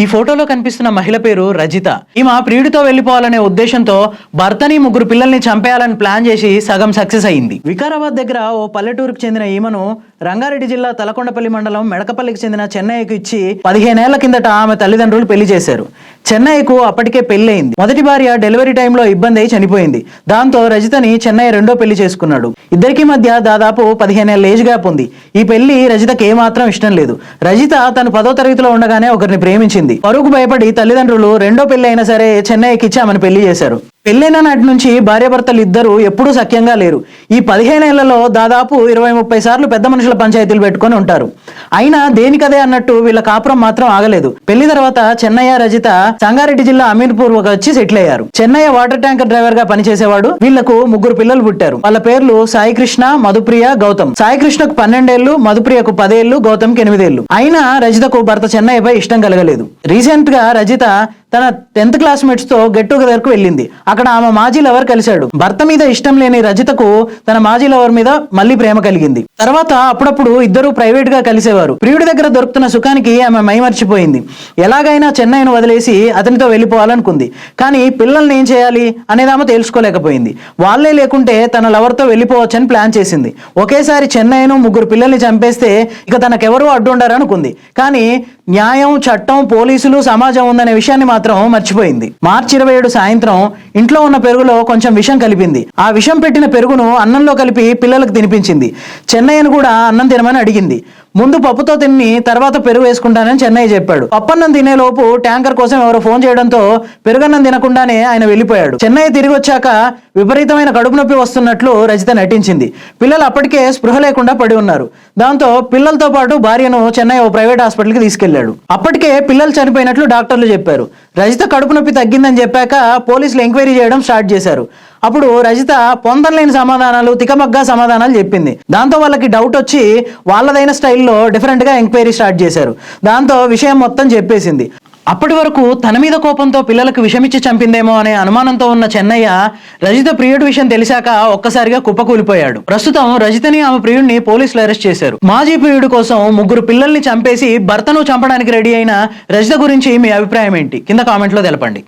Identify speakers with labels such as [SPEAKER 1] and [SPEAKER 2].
[SPEAKER 1] ఈ ఫోటోలో కనిపిస్తున్న మహిళ పేరు రజిత. ఈమె ప్రియుడితో వెళ్ళిపోవాలనే ఉద్దేశంతో భర్తని ముగ్గురు పిల్లల్ని చంపేయాలని ప్లాన్ చేసి సగం సక్సెస్ అయింది. వికారాబాద్ దగ్గర ఓ పల్లెటూరుకు చెందిన ఈమెను రంగారెడ్డి జిల్లా తలకొండపల్లి మండలం మెడకపల్లికి చెందిన చెన్నైకి ఇచ్చి పదిహేనేళ్ళ కిందట ఆమె తల్లిదండ్రులు పెళ్ళి చేశారు. చెన్నైకు అప్పటికే పెళ్ళయింది. మొదటి భార్య డెలివరీ టైంలో ఇబ్బంది అయి చనిపోయింది. దాంతో రజితని చెన్నై రెండో పెళ్ళి చేసుకున్నాడు. ఇద్దరికి మధ్య దాదాపు పదిహేనేళ్ళ ఏజ్ గ్యాప్ ఉంది. ఈ పెళ్ళి రజితకి ఏమాత్రం ఇష్టం లేదు. రజిత తను పదో తరగతిలో ఉండగానే ఒకరిని ప్రేమించింది. పరుగు భయపడి తల్లిదండ్రులు రెండో పెళ్ళి అయినా సరే చెన్నైకి ఇచ్చి ఆమెను పెళ్ళి చేశారు. పెళ్ళైన నాటి నుంచి భార్యాభర్తలు ఇద్దరు ఎప్పుడూ సఖ్యంగా లేరు. ఈ పదిహేనేళ్ళలో దాదాపు ఇరవై ముప్పై సార్లు పెద్ద మనుషుల పంచాయతీలు పెట్టుకొని ఉంటారు. అయినా దేనికదే అన్నట్టు వీళ్ళ కాపురం మాత్రం ఆగలేదు. పెళ్ళి తర్వాత చెన్నయ్య రజిత సంగారెడ్డి జిల్లా అమీర్పూర్ వచ్చి సెటిల్ అయ్యారు. చెన్నయ్య వాటర్ ట్యాంకర్ డ్రైవర్గా పనిచేసేవాడు. వీళ్ళకు ముగ్గురు పిల్లలు పుట్టారు. వాళ్ళ పేర్లు సాయికృష్ణ మధుప్రియ గౌతమ్. సాయికృష్ణకు పన్నెండేళ్ళు మధుప్రియకు పదేళ్ళు గౌతమ్కి ఎనిమిదేళ్ళు. అయినా రజితకు భర్త చెన్నయ్యపై ఇష్టం కలగలేదు. రీసెంట్గా రజిత తన టెన్త్ క్లాస్మేట్స్తో గెట్ టుగెదర్కు వెళ్ళింది. అక్కడ ఆమె మాజీ లవర్ కలిశాడు. భర్త మీద ఇష్టం లేని రజితకు తన మాజీ లవర్ మీద మళ్ళీ ప్రేమ కలిగింది. తర్వాత అప్పుడప్పుడు ఇద్దరు ప్రైవేట్గా కలిసేవారు. ప్రియుడి దగ్గర దొరుకుతున్న సుఖానికి ఆమె మైమర్చిపోయింది ఎలాగైనా చెన్నైను వదిలేసి అతనితో వెళ్ళిపోవాలనుకుంది. కానీ పిల్లల్ని ఏం చేయాలి అనేది ఆమె తెలుసుకోలేకపోయింది. వాళ్ళే లేకుంటే తన లవర్తో వెళ్ళిపోవచ్చని ప్లాన్ చేసింది. ఒకేసారి చెన్నైను ముగ్గురు పిల్లల్ని చంపేస్తే ఇక తనకెవరూ అడ్డుండరనుకుంది. కానీ న్యాయం చట్టం పోలీసులు సమాజం ఉందనే విషయాన్ని మాత్రం మర్చిపోయింది. మార్చి ఇరవై ఏడు సాయంత్రం ఇంట్లో ఉన్న పెరుగులో కొంచెం విషం కలిపింది. ఆ విషం పెట్టిన పెరుగును అన్నంలో కలిపి పిల్లలకు తినిపించింది. చెన్నయ్యను కూడా అన్నం తినమని అడిగింది. ముందు పప్పుతో తిని తర్వాత పెరుగు వేసుకుంటానని చెన్నయ్య చెప్పాడు. పప్పన్నం తినేలోపు ట్యాంకర్ కోసం ఎవరు ఫోన్ చేయడంతో పెరుగన్నం తినకుండానే ఆయన వెళ్ళిపోయాడు. చెన్నయ్య తిరిగి వచ్చాక విపరీతమైన కడుపు నొప్పి వస్తున్నట్లు రజిత నటించింది. పిల్లలు అప్పటికే స్పృహ లేకుండా పడి ఉన్నారు. దాంతో పిల్లలతో పాటు భార్యను చెన్నై ఓ ప్రైవేట్ హాస్పిటల్కి తీసుకెళ్ళాడు. అప్పటికే పిల్లలు చనిపోయినట్లు డాక్టర్లు చెప్పారు. రజిత కడుపు నొప్పి తగ్గిందని చెప్పాక పోలీసులు ఎంక్వైరీ చేయడం స్టార్ట్ చేశారు. అప్పుడు రజిత పొందలేని సమాధానాలు తికమగ్గా సమాధానాలు చెప్పింది. దాంతో వాళ్ళకి డౌట్ వచ్చి వాళ్ళదైన స్టైల్లో డిఫరెంట్గా ఎంక్వైరీ స్టార్ట్ చేశారు. దాంతో విషయం మొత్తం చెప్పేసింది. అప్పటి వరకు తన మీద కోపంతో పిల్లలకు విషమిచ్చి చంపిందేమో అనే అనుమానంతో ఉన్న చెన్నయ్య రజిత ప్రియుడి విషయం తెలిసాక ఒక్కసారిగా కుప్పకూలిపోయాడు. ప్రస్తుతం రజితని ఆమె ప్రియుడిని పోలీసులు అరెస్ట్ చేశారు. మాజీ ప్రియుడి కోసం ముగ్గురు పిల్లల్ని చంపేసి భర్తను చంపడానికి రెడీ అయిన రజిత గురించి మీ అభిప్రాయం ఏంటి? కింద కామెంట్లో తెలపండి.